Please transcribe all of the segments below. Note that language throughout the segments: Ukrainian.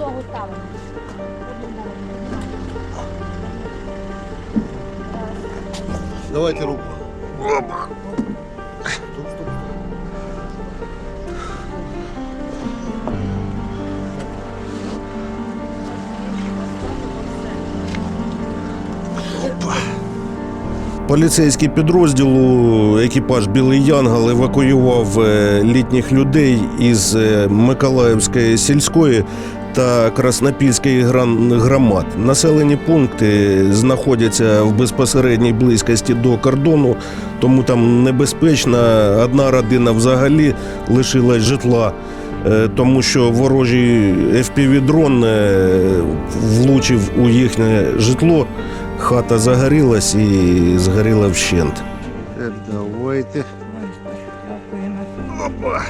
підлогу ставимо. Давайте руку. Поліцейський підрозділ, екіпаж Білий Янгал евакуював е, літніх людей із е, Миколаївської сільської та Краснопільської гран- громад. Населені пункти знаходяться в безпосередній близькості до кордону, тому там небезпечно. Одна родина взагалі лишилась житла. е, Тому що ворожий FPV-дрон е, влучив у їхнє житло, хата загорілась і згоріла вщент. Давайте. Опа.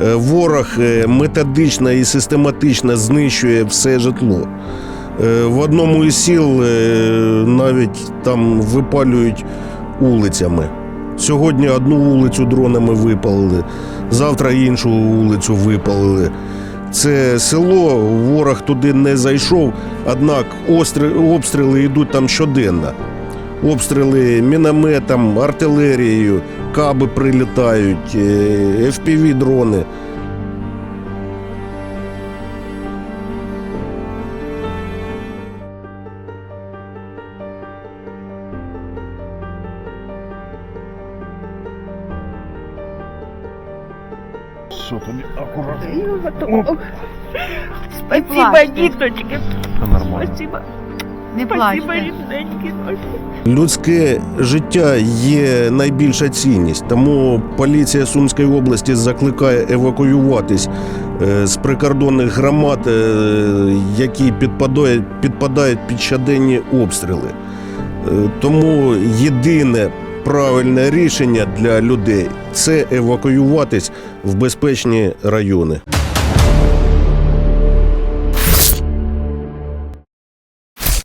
Ворог е, методично і систематично знищує все житло. Е, В одному із сіл е, навіть там випалюють вулицями. Сьогодні одну вулицю дронами випалили, завтра іншу вулицю випалили. Це село, ворог туди не зайшов, однак обстріли йдуть там щоденно. Обстріли мінометом, артилерією, каби прилітають, е, FPV-дрони. Що тобі акуратно? Спасибо, діточки. Нормально. Спасибо. Не плачте. Людське життя є найбільша цінність, тому поліція Сумської області закликає евакуюватись е, з прикордонних громад, е, які підпадають, підпадають під щоденні обстріли. Е, Тому єдине правильне рішення для людей це евакуюватись в безпечні райони.